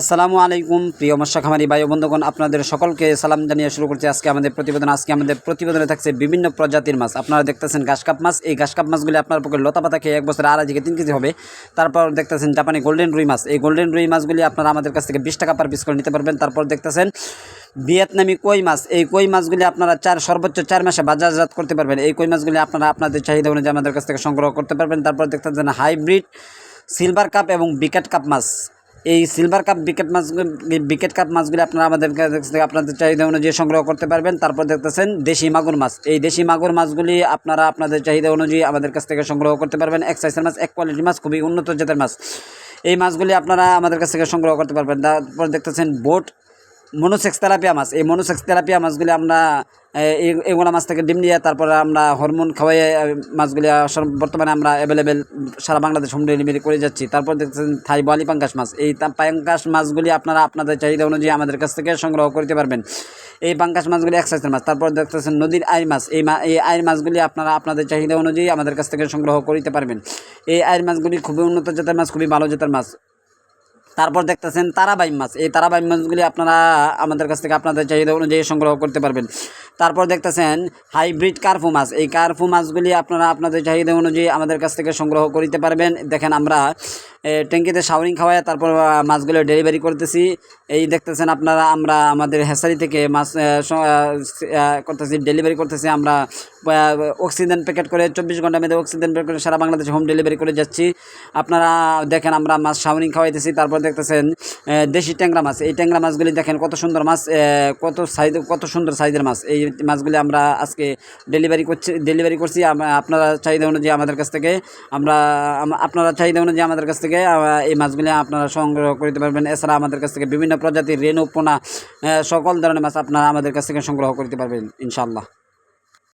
আসসালামু আলাইকুম প্রিয় মৎস্য খামারি বন্ধুগণ, আপনাদের সকলকে সালাম জানিয়ে শুরু করছি আজকে আমাদের প্রতিবেদন। আজকে আমাদের প্রতিবেদনে থাকছে বিভিন্ন প্রজাতির মাছ। আপনারা দেখতেছেন ঘাসকাপ মাছ। এই ঘাসকাপ মাছগুলি আপনার পক্ষে লতা পাতা খেয়ে এক বছর আড়াই থেকে তিন কেজি হবে। তারপর দেখতেছেন জাপানি গোল্ডেন রুই মাছ। এই গোল্ডেন রুই মাছগুলি আপনারা আমাদের কাছ থেকে বিশ টাকা পার পিস করে নিতে পারবেন। তারপর দেখতেছেন ভিয়েতনামি কই মাছ। এই কই মাছগুলি আপনারা চার, সর্বোচ্চ চার মাসে বাজারজাত করতে পারবেন। এই কই মাছগুলি আপনারা আপনাদের চাহিদা অনুযায়ী আমাদের কাছ থেকে সংগ্রহ করতে পারবেন। তারপর দেখতেছেন হাইব্রিড সিলভার কাপ এবং বিকেট কাপ মাছ। এই সিলভার কাপ বিকেট মাছ বিকেট কাপ মাছগুলি আপনারা আমাদের থেকে আপনাদের চাহিদা অনুযায়ী সংগ্রহ করতে পারবেন। তারপর দেখতেছেন দেশি মাগুর মাছ। এই দেশি মাগুর মাছগুলি আপনারা আপনাদের চাহিদা অনুযায়ী আমাদের কাছ থেকে সংগ্রহ করতে পারবেন। এক সাইজের মাছ, এক কোয়ালিটির মাছ, খুবই উন্নত জাতের মাছ। এই মাছগুলি আপনারা আমাদের কাছ থেকে সংগ্রহ করতে পারবেন। তারপর দেখতেছেন বোট মনোসেক্স তেলাপিয়া মাছ। এই মনোসেক্স তেলাপিয়া মাছগুলি আমরা এগুলো মাছ থেকে ডিম নিয়ে তারপরে আমরা হরমোন খাওয়াই মাছগুলি বর্তমানে আমরা অ্যাভেলেবেল সারা বাংলাদেশ হোম ডেলিভারি করে যাচ্ছি। তারপর দেখতেছেন থাই বলি পাঙ্কাশ মাছ। এই পাঙ্কাশ মাছগুলি আপনারা আপনাদের চাহিদা অনুযায়ী আমাদের কাছ থেকে সংগ্রহ করতে পারবেন। এই পাঙ্কাশ মাছগুলি এক সাইজের মাছ। তারপর দেখতেছেন নদীর আইর মাছ। এই এই আইর মাছগুলি আপনারা আপনাদের চাহিদা অনুযায়ী আমাদের কাছ থেকে সংগ্রহ করতে পারবেন। এই আইর মাছগুলি খুবই উন্নত জাতের মাছ, খুবই ভালো জাতের মাছ। তারপর দেখতেছেন তারাবাই মাছ। এই তারাবাই মাছগুলি আপনারা আমাদের কাছ থেকে আপনাদের চাহিদা অনুযায়ী সংগ্রহ করতে পারবেন। তারপর দেখতেছেন হাইব্রিড কার্ফু মাছ। এই কার্ফু মাছগুলি আপনারা আপনাদের চাহিদা অনুযায়ী আমাদের কাছ থেকে সংগ্রহ করিতে পারবেন। দেখেন আমরা ট্যাঙ্কিতে শাওরিং খাওয়াই তারপর মাছগুলো ডেলিভারি করতেছি। এই দেখতেছেন আপনারা, আমরা আমাদের হেসারি থেকে মাছ করতেছি, ডেলিভারি করতেছি। আমরা অক্সিজেন প্যাকেট করে চব্বিশ ঘণ্টার মধ্যে অক্সিজেন প্যাকেট করে সারা বাংলাদেশে হোম ডেলিভারি করে যাচ্ছি। আপনারা দেখেন, আমরা মাছ শাওরিং খাওয়াইতেছি। তারপর দেখতেছেন দেশি ট্যাংরা মাছ। এই ট্যাংরা মাছগুলি দেখেন কত সুন্দর মাছ কত সাইজ, কত সুন্দর সাইজের মাছ। এই মাছগুলি আমরা আজকে ডেলিভারি করছি ডেলিভারি করছি। আপনারা চাহিদা অনুযায়ী আমাদের কাছ থেকে, আমরা আপনারা চাহিদা অনুযায়ী আমাদের কাছ থেকে আহ, এই মাছগুলি আপনারা সংগ্রহ করতে পারবেন। এছাড়া আমাদের কাছ থেকে বিভিন্ন প্রজাতির রেণু পোনা সকল ধরনের মাছ আপনারা আমাদের কাছ থেকে সংগ্রহ করতে পারবেন ইনশাআল্লাহ।